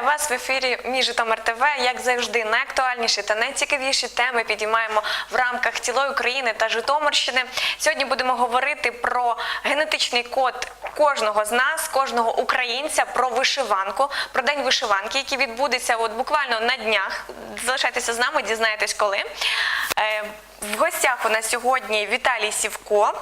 Вітаю вас в ефірі Мій Житомир ТВ. Як завжди, найактуальніші та найцікавіші теми підіймаємо в рамках цілої України та Житомирщини. Сьогодні будемо говорити про генетичний код кожного з нас, кожного українця, про вишиванку, про день вишиванки, який відбудеться от буквально на днях. Залишайтеся з нами, дізнаєтесь коли. Е, В гостях у нас сьогодні Віталій Сівко.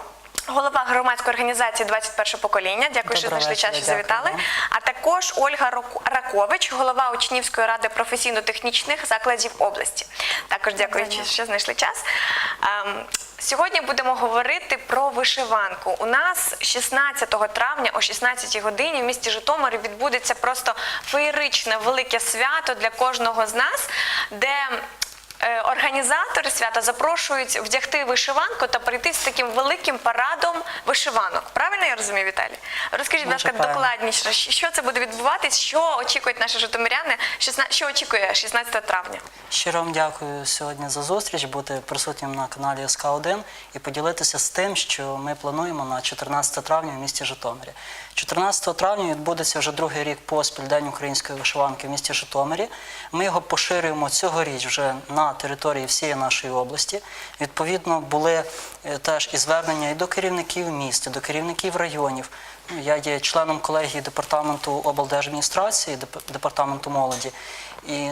Голова громадської організації «21 покоління. Дякую, що Доброго знайшли час, що завітали. А також Ольга Ракович, голова Учнівської ради професійно-технічних закладів області. Також дякую, що знайшли час. Ем, Сьогодні будемо говорити про вишиванку. У нас 16 травня о 16 годині в місті Житомирі відбудеться просто феєричне велике свято для кожного з нас, де організатори свята запрошують вдягти вишиванку та прийти з таким великим парадом вишиванок. Правильно я розумію, Віталій? Розкажіть, будь Дуже ласка, докладніше, що це буде відбуватись, що очікують наші житомиряни, 16 що очікує 16 травня? Щиро вам дякую сьогодні за зустріч, бути присутнім на каналі СК1 і поділитися з тим, що ми плануємо на 14 травня в місті Житомирі. 14 травня відбудеться вже другий рік поспіль День української вишиванки в місті Житомирі. Ми його поширюємо цьогоріч вже на території всієї нашої області. Відповідно, були е, теж і звернення і до керівників міст, і до керівників районів. Ну, Я є членом колегії департаменту облдержадміністрації, деп- департаменту молоді. І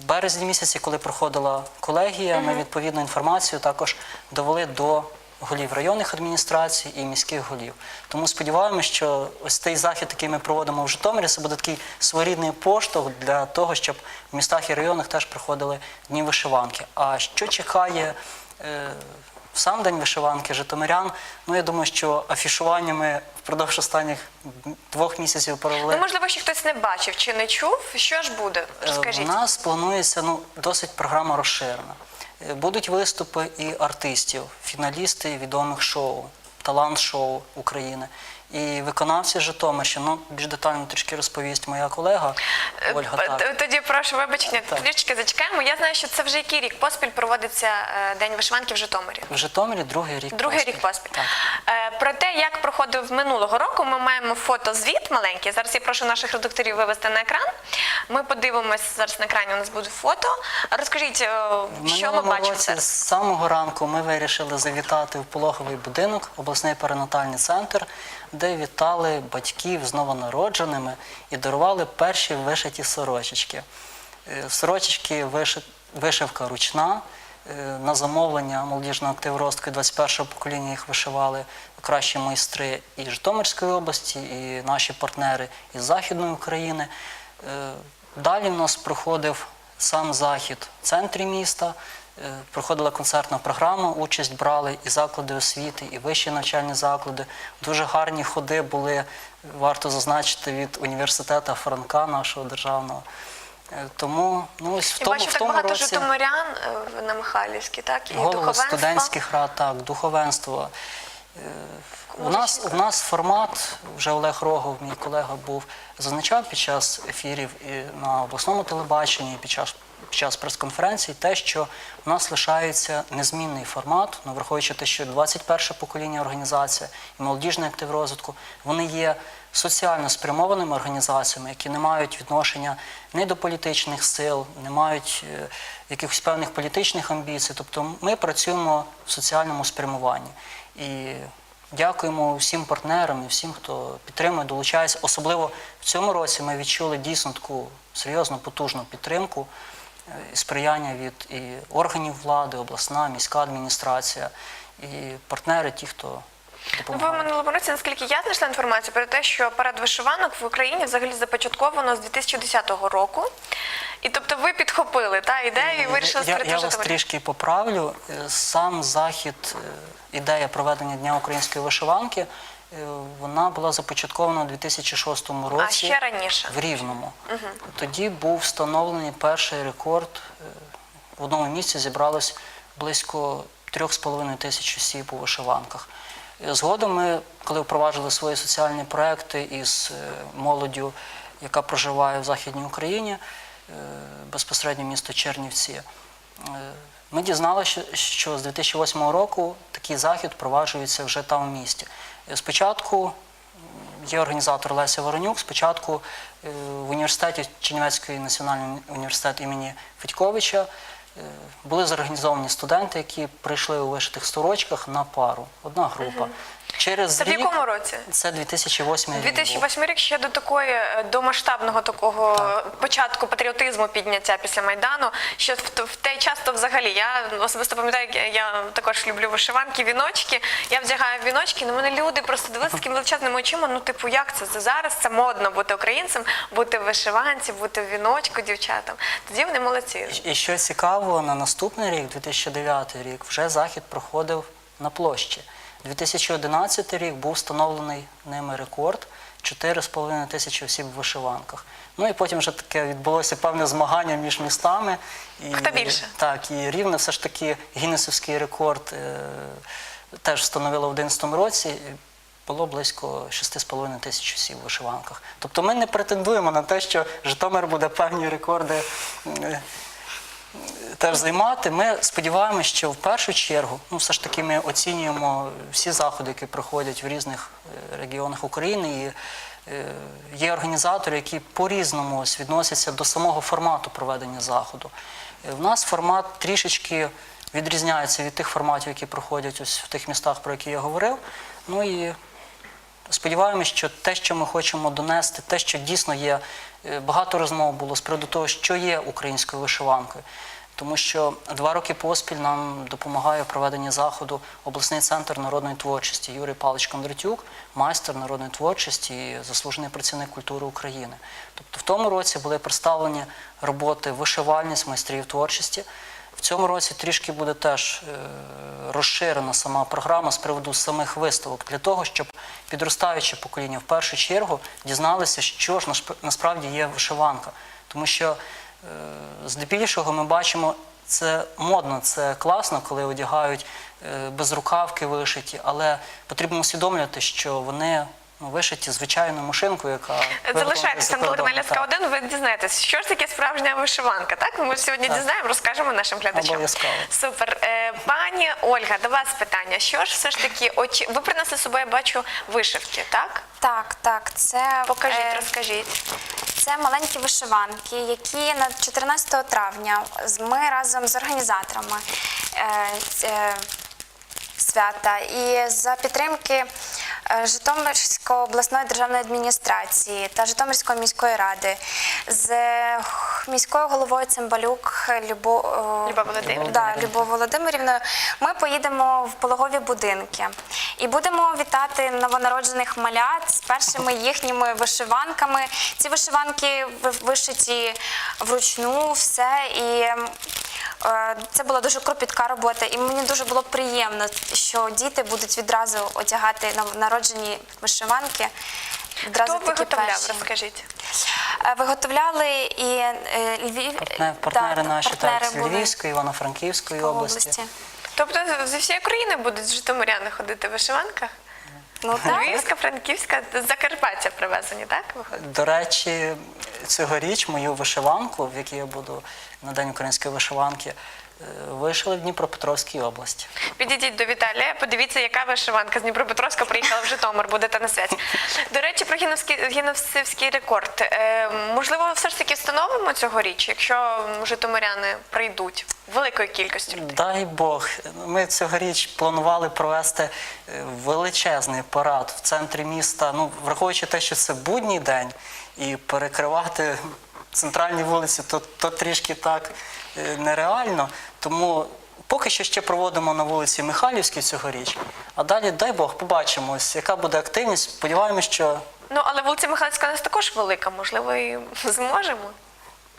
в березні місяці, коли проходила колегія, ми відповідну інформацію також довели до голів районних адміністрацій і міських голів. Тому сподіваємося, що ось цей захід, який ми проводимо в Житомирі, це буде такий своєрідний поштовх для того, щоб в містах і районах теж проходили дні вишиванки. А що чекає? е, в сам день вишиванки житомирян. Ну я думаю, що афішування ми впродовж останніх двох місяців провели. Ну, можливо, ще хтось не бачив чи не чув. Що ж буде? Е, Розкажіть. У нас планується ну, досить програма розширена. Будуть виступи і артистів, фіналісти відомих шоу, талант-шоу України. І виконавці Житомирщини. Ну, більш детально трішки розповість моя колега Е, Ольга. Так. Тоді прошу вибачення, трішки зачекаємо. Я знаю, що це вже який рік поспіль проводиться е, День вишиванки в Житомирі. В Житомирі другий рік Другий поспіль. рік поспіль. Так. Е, Про те, як проходив минулого року, ми маємо фотозвіт маленький. Зараз я прошу наших редакторів вивести на екран. Ми подивимось зараз на екрані. У нас буде фото. Розкажіть, В що ми бачимо році зараз? з самого ранку ми вирішили завітати в пологовий будинок, обласний перинатальний центр, де вітали батьків з новонародженими і дарували перші вишиті сорочечки. Е, Сорочечки вишивка ручна. е, На замовлення молодіжного активу ростку 21-го покоління їх вишивали кращі майстри і Житомирської області, і наші партнери із Західної України. Е, Далі в нас проходив сам захід в центрі міста. Е, Проходила концертна програма, участь брали і заклади освіти, і вищі навчальні заклади. Дуже гарні ходи були, варто зазначити, від університету Франка, нашого державного. Е, Тому ну, ось в тому, бачу в так тому багато році житомирян е, на Михайлівській, так? І голови студентських рад, так, духовенство. У нас, у нас формат, вже Олег Рогов, мій колега, був, зазначав під час ефірів і на обласному телебаченні, і під час, під час прес-конференцій, те, що у нас лишається незмінний формат, ну, враховуючи те, що 21 покоління організація і молодіжний актив розвитку, вони є соціально спрямованими організаціями, які не мають відношення ні до політичних сил, не мають е, якихось певних політичних амбіцій. Тобто ми працюємо в соціальному спрямуванні. І дякуємо всім партнерам і всім, хто підтримує, долучається. Особливо в цьому році ми відчули дійсно таку серйозну, потужну підтримку е, сприяння від і органів влади, обласна, міська адміністрація, і партнери, ті, хто Ну, Ви в минулому році, наскільки я знайшла інформацію про те, що парад вишиванок в Україні взагалі започатковано з 2010 року. І тобто ви підхопили та ідею і вирішили я, я вас трішки поправлю. Е, Сам захід, е, ідея проведення Дня української вишиванки, е, вона була започаткована у 2006 А році ще раніше. в Рівному. Тоді був встановлений перший рекорд. Е, В одному місці зібралось близько 3,5 тисяч осіб у вишиванках. Е, Згодом ми, коли впроваджували свої соціальні проекти із е, молоддю, яка проживає в Західній Україні, е, безпосередньо місто Чернівці, е, ми дізналися, що з 2008 року такий захід проваджується вже там в місті. Спочатку є організатор Леся Воронюк. Спочатку е, в університеті Чернівецької національний університет імені Федьковича е, були зорганізовані студенти, які прийшли у вишитих сорочках на пару. Одна група. Через Це в рік, якому році? Це 2008 рік. був. 2008 рік ще до такої е, до масштабного такого початку патріотизму підняття після майдану. Що в, в той час то взагалі я особисто пам'ятаю, я, також люблю вишиванки, віночки. Я вдягаю віночки, на мене люди просто дивилися такими величезними очима. Ну, типу, як це? Це зараз це модно бути українцем, бути в вишиванці, бути в віночку дівчатам. Тоді вони молодці. І що цікаво, на наступний рік, 2009 рік, вже захід проходив на площі. 2011 рік був встановлений ними рекорд 4,5 тисячі осіб в вишиванках. Ну і потім вже таке відбулося певне змагання між містами. І, Хто більше? Так, і рівне все ж таки гіннесовський рекорд е, теж встановило в 2011 році. Було близько 6,5 тисяч осіб в вишиванках. Тобто ми не претендуємо на те, що Житомир буде певні рекорди теж займати. Ми сподіваємося, що в першу чергу, ну все ж таки, ми оцінюємо всі заходи, які проходять в різних е, регіонах України. І е, є організатори, які по-різному відносяться до самого формату проведення заходу. Е, В нас формат трішечки відрізняється від тих форматів, які проходять ось в тих містах, про які я говорив. Ну і Сподіваємось, що те, що ми хочемо донести, те, що дійсно є, е, багато розмов було з приводу того, що є українською вишиванкою. Тому що два роки поспіль нам допомагає в проведенні заходу обласний центр народної творчості Юрій Павлович Кондратюк, майстер народної творчості і заслужений працівник культури України. Тобто в тому році були представлені роботи вишивальниць, майстрів творчості. В цьому році трішки буде теж е, розширена сама програма з приводу самих виставок для того, щоб підростаюче покоління в першу чергу дізналися, що ж насп- насправді є вишиванка. Тому що е, здебільшого ми бачимо, це модно, це класно, коли одягають е, безрукавки вишиті, але потрібно усвідомлювати, що вони вишиті звичайною машинкою, яка Залишайтеся на телеканалі Так, СК1, ви дізнаєтесь, що ж таке справжня вишиванка. Так ми сьогодні Так. дізнаємо, розкажемо нашим глядачам. Обов'язково. Супер, Е, пані Ольга, до вас питання. Що ж все ж таки очі... ви принесли з собою, я бачу, вишивки, так? Так, так, це Покажіть, е, розкажіть. Це маленькі вишиванки, які на 14 травня з- ми разом з організаторами е, е, свята і за підтримки е, Житомирської обласної державної адміністрації та Житомирської міської ради з е, міською головою Цимбалюк Любо, е, Люба Володимирівна. Да, Любов Володимирівною. Ми поїдемо в пологові будинки і будемо вітати новонароджених малят з першими їхніми вишиванками. Ці вишиванки ви- вишиті вручну, все і. Е, Це була дуже кропітка робота, і мені дуже було приємно, що діти будуть відразу одягати новонароджені вишиванки. Відразу Хто виготовляв, перші. розкажіть. Е, Виготовляли і е, Львів Партнери, партнери да, наші партнери так, з Львівської, Івано-Франківської в області. Тобто зі всієї країни будуть житомиряни ходити в вишиванках? Ну так. Львівська, Франківська, з Закарпаття привезені, так? виходить? До речі, цьогоріч мою вишиванку, в якій я буду на День української вишиванки, вишили в Дніпропетровській області. Підійдіть до Віталія, подивіться, яка вишиванка з Дніпропетровська приїхала в Житомир, будете на святі. До речі, про гінновський, гінновсивський рекорд. Е, можливо, все ж таки встановимо цьогоріч, якщо житомиряни прийдуть великою кількістю людей. Дай Бог, ми цьогоріч планували провести е, величезний парад в центрі міста. Ну, враховуючи те, що це будній день, і перекривати центральні вулиці, то, то трішки так е, нереально. Тому поки що ще проводимо на вулиці Михайлівській цьогоріч. А далі, дай Бог, побачимось, яка буде активність. Сподіваємось, що Ну, але вулиця Михайлівська у нас також велика, можливо, і зможемо.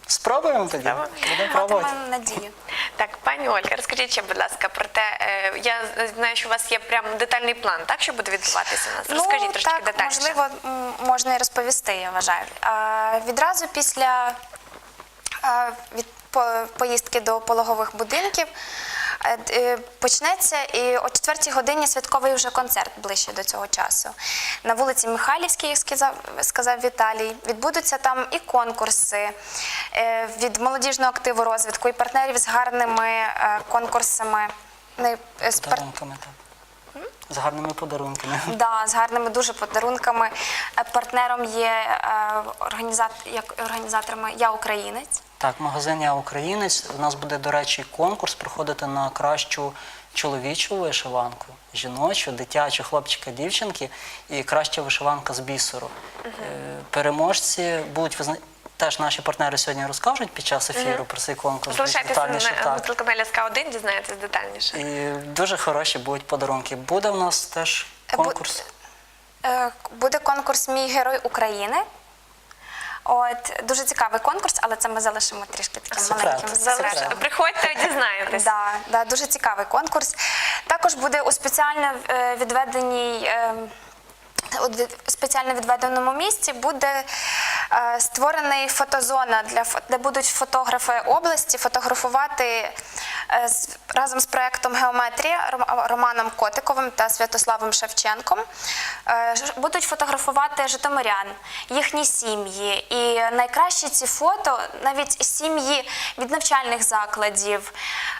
спробуємо тоді. Будемо пробувати. Матимемо надію. Так, пані Ольга, розкажіть ще, будь ласка, про те, е, я знаю, що у вас є прям детальний план, так, що буде відбуватися у нас? Розкажіть ну, трошки так, детальніше. можливо, м, можна і розповісти, я вважаю. А, відразу після а, від поїздки до пологових будинків е, е, почнеться і о 4 годині святковий вже концерт ближче до цього часу. На вулиці Михайлівській, як сказав, сказав Віталій, відбудуться там і конкурси е, від молодіжного активу розвитку, і партнерів з гарними конкурсами. Не, з пар- Подарунками, так. З гарними подарунками. Да, з гарними дуже подарунками. Партнером є організаторами Я Українець. Так, магазин Я Українець. У нас буде, до речі, конкурс проходити на кращу чоловічу вишиванку, жіночу, дитячу, хлопчика, дівчинки і краща вишиванка з бісеру. Е, Переможці будуть визна... Теж наші партнери сьогодні розкажуть під час ефіру про цей конкурс. Залишайтеся на, на телеканалі СК 1 дізнаєтесь детальніше. І дуже хороші будуть подарунки. Буде в нас теж Е, конкурс. Е, Буде конкурс Мій герой України. От дуже цікавий конкурс, але це ми залишимо трішки таким Секрет. маленьким. Секрет. Приходьте, дізнаєтесь. Да, да, дуже цікавий конкурс. Також буде у спеціально е, відведеній. е, у спеціально відведеному місці буде е, створений фотозона, для, фо- де будуть фотографи області фотографувати разом з проєктом Геометрія Романом Котиковим та Святославом Шевченком. Е, ж- Будуть фотографувати житомирян, їхні сім'ї. І найкращі ці фото, навіть сім'ї від навчальних закладів,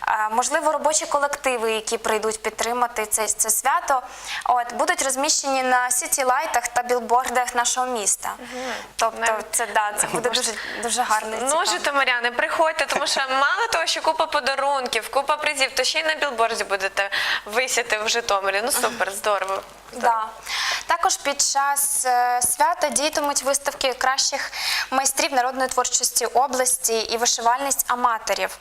е, можливо, робочі колективи, які прийдуть підтримати це, це свято, от, будуть розміщені на сіті-лайтах та білбордах нашого міста. Тобто, Навіть- це, да, це буде дуже, дуже гарно. Ну, житомиряни, приходьте, тому що мало того, що купа подарунків, купа призів, то ще й на білборді будете висіти в Житомирі. Ну супер, здорово. Да. Також під час е, свята діятимуть виставки кращих майстрів народної творчості області і вишивальність аматорів,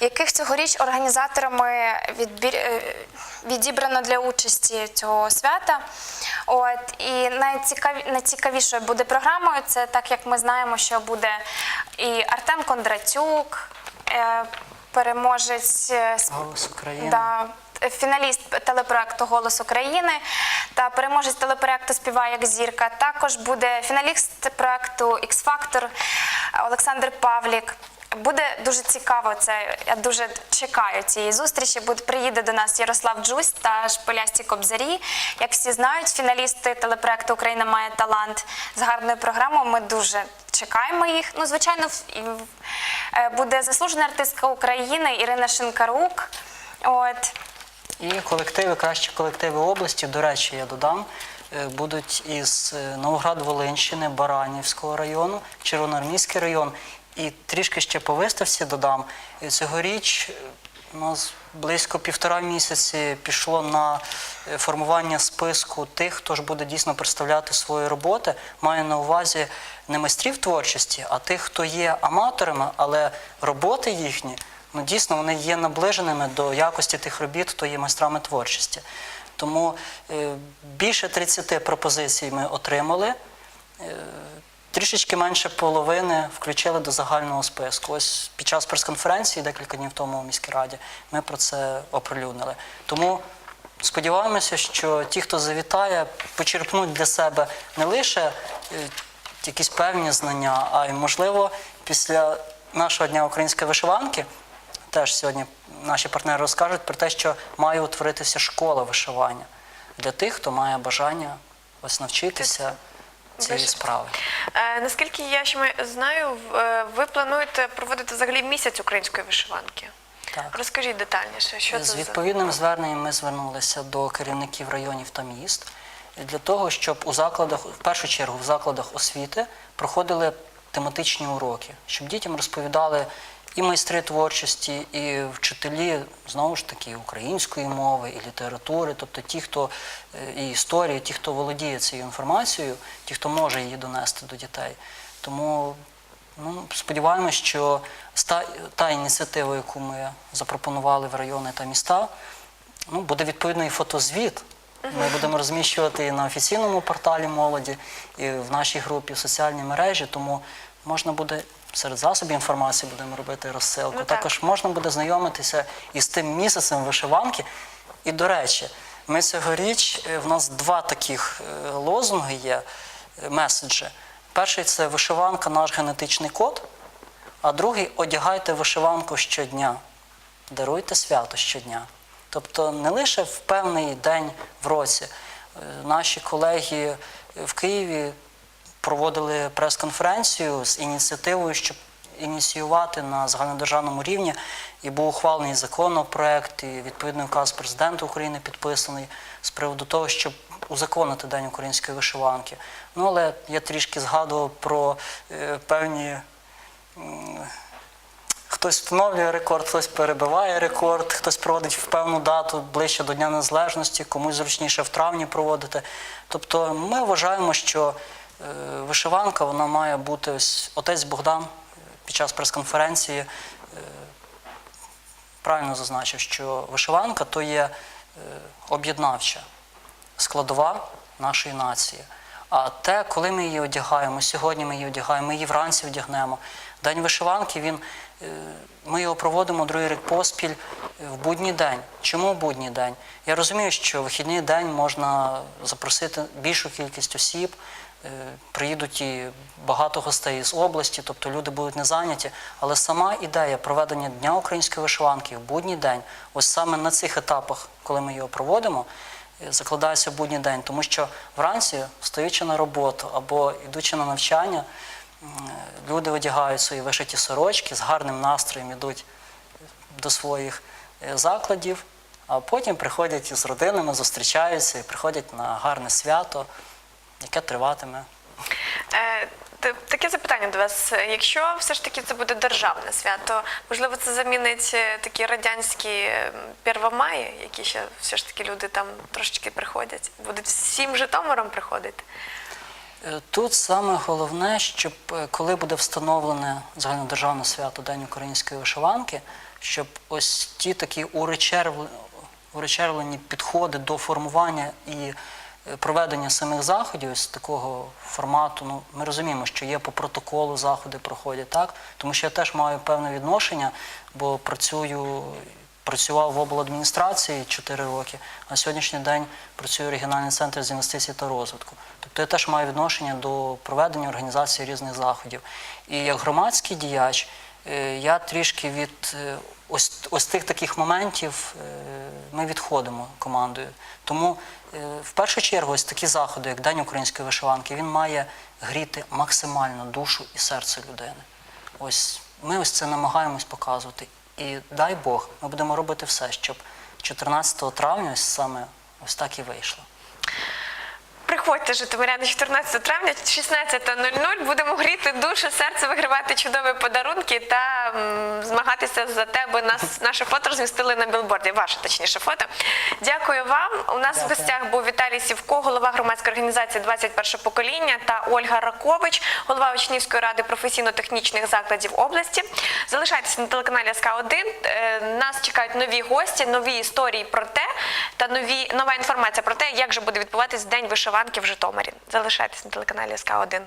яких цьогоріч організаторами відбір, е, відібрано для участі цього свята. От, і найцікаві, найцікавішою буде програмою, це так як ми знаємо, що буде і Артем Кондратюк, е, переможець е, Голос України. Да, фіналіст телепроекту Голос України та переможець телепроекту Співай як зірка. Також буде фіналіст проекту Factor Олександр Павлік. Буде дуже цікаво це. Я дуже чекаю цієї зустрічі. Буде приїде до нас Ярослав Джусь та Шпилясті Кобзарі. Як всі знають, фіналісти телепроекту Україна має талант з гарною програмою. Ми дуже чекаємо їх. Ну, звичайно, е, буде заслужена артистка України Ірина Шинкарук. От І колективи, кращі колективи області, до речі, я додам, е, будуть із е, Новоград-Волинщини, Баранівського району, Червоноармійський район. І трішки ще по виставці додам. Цьогоріч у нас близько півтора місяці пішло на е, формування списку тих, хто ж буде дійсно представляти свої роботи. Маю на увазі не майстрів творчості, а тих, хто є аматорами, але роботи їхні ну дійсно вони є наближеними до якості тих робіт, хто є майстрами творчості. Тому е, більше 30 пропозицій ми отримали. Трішечки менше половини включили до загального списку. Ось під час прес-конференції декілька днів тому у міській раді ми про це оприлюднили. Тому сподіваємося, що ті, хто завітає, почерпнуть для себе не лише е, якісь певні знання, а й можливо після нашого дня української вишиванки. Теж сьогодні наші партнери розкажуть про те, що має утворитися школа вишивання для тих, хто має бажання ось навчитися цієї справи. Е, наскільки я ще знаю, е, ви плануєте проводити взагалі місяць української вишиванки. Так. Розкажіть детальніше, що це З за відповідним зверненням ми звернулися до керівників районів та міст для того, щоб у закладах, в першу чергу, в закладах освіти проходили тематичні уроки, щоб дітям розповідали і майстри творчості, і вчителі знову ж таки української мови, і літератури, тобто ті, хто е, і історії, ті, хто володіє цією інформацією, ті, хто може її донести до дітей. Тому Ну, сподіваємось, що ста- та ініціатива, яку ми запропонували в райони та міста, ну, буде відповідно і фотозвіт. Ми будемо розміщувати і на офіційному порталі молоді, і в нашій групі в соціальній мережі, тому можна буде серед засобів інформації будемо робити розсилку. Ну, так. Також можна буде знайомитися із тим місяцем вишиванки. І, до речі, ми цьогоріч, е, в нас два таких е, лозунги є, е, меседжі. Перший це вишиванка наш генетичний код, а другий одягайте вишиванку щодня, даруйте свято щодня. Тобто не лише в певний день в році. Наші колеги в Києві проводили прес-конференцію з ініціативою, щоб ініціювати на загальнодержавному рівні. І був ухвалений законопроект, і відповідний указ президента України підписаний з приводу того, щоб узаконити День української вишиванки. Ну, але я трішки згадував про е, певні. Хтось встановлює рекорд, хтось перебиває рекорд, хтось проводить в певну дату ближче до Дня Незалежності, комусь зручніше в травні проводити. Тобто ми вважаємо, що вишиванка вона має бути ось отець Богдан е, під час прес-конференції е, правильно зазначив, що вишиванка то є е, об'єднавча складова нашої нації. А те, коли ми її одягаємо, сьогодні ми її одягаємо, ми її вранці одягнемо. День вишиванки, він, е, ми його проводимо другий рік поспіль е, в будній день. Чому будній день? Я розумію, що вихідний день можна запросити більшу кількість осіб, е, приїдуть і багато гостей з області, тобто люди будуть не зайняті. Але сама ідея проведення Дня української вишиванки в будній день, ось саме на цих етапах, коли ми його проводимо, е, закладається в будній день, тому що вранці, стоячи на роботу або йдучи на навчання, люди одягають свої вишиті сорочки з гарним настроєм ідуть до своїх е, закладів, а потім приходять із родинами, зустрічаються і приходять на гарне свято, яке триватиме. Е, Таке запитання до вас. Якщо все ж таки це буде державне свято, можливо, це замінить е, такі радянські е, Первомаї, які ще все ж таки люди там трошечки приходять. Будуть всім Житомиром приходити. Е, Тут саме головне, щоб коли буде встановлене загальнодержавне свято День української вишиванки, щоб ось ті такі уречервлені, підходи до формування і проведення самих заходів ось такого формату. Ну, ми розуміємо, що є по протоколу заходи проходять, так? Тому що я теж маю певне відношення, бо працюю. Працював в обладміністрації 4 роки, а сьогоднішній день працюю в регіональний центр з інвестицій та розвитку. Тобто я теж маю відношення до проведення організації різних заходів. І як громадський діяч я трішки від е, ось, ось тих таких моментів е, ми відходимо командою. Тому е, в першу чергу ось такі заходи, як День української вишиванки, він має гріти максимально душу і серце людини. Ось ми ось це намагаємось показувати. І дай Бог, ми будемо робити все, щоб 14 травня ось саме ось так і вийшло. Приходьте, Житомиряни, 14 травня, 16.00. Будемо гріти душу, серце, вигравати чудові подарунки та м, змагатися за те, аби нас наше фото розмістили на білборді. Ваше точніше фото. Дякую вам. У нас в гостях був Віталій Сівко, голова громадської організації 21 покоління та Ольга Ракович, голова Учнівської ради професійно-технічних закладів області. Залишайтеся на телеканалі СК 1 Нас чекають нові гості, нові історії про те та нові нова інформація про те, як же буде відбуватись день вишиванки в Житомирі. Залишайтесь на телеканалі СК 1